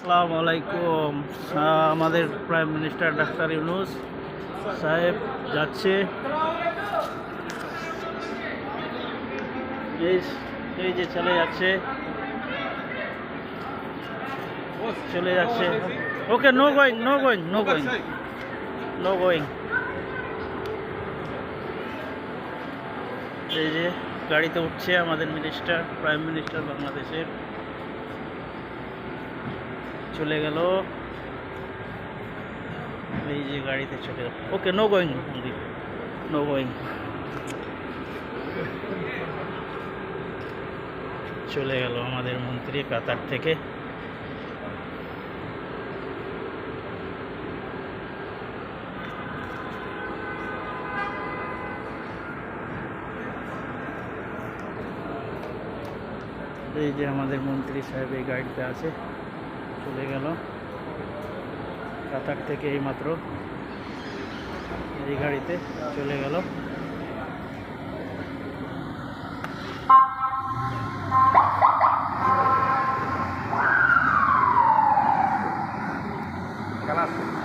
আসসালামু আলাইকুম। আমাদের প্রাইম মিনিস্টার ডাক্তার ইউনুস সাহেব যাচ্ছে। এই যে চলে যাচ্ছে। চলে যাচ্ছে। Okay no going no going no going no going এই যে গাড়িতে উঠছে আমাদের মিনিস্টার প্রাইম মিনিস্টার বাংলাদেশের। চলে গেল। এই যে গাড়িতে চলে গেল। Okay no going no going চলে গেল আমাদের মন্ত্রী কাতার থেকে। এই যে আমাদের মন্ত্রী সাহেব এই গাড়িতে আছে। চলে গেল কাতার থেকে এইমাত্র এই গাড়িতে চলে গেল Gracias.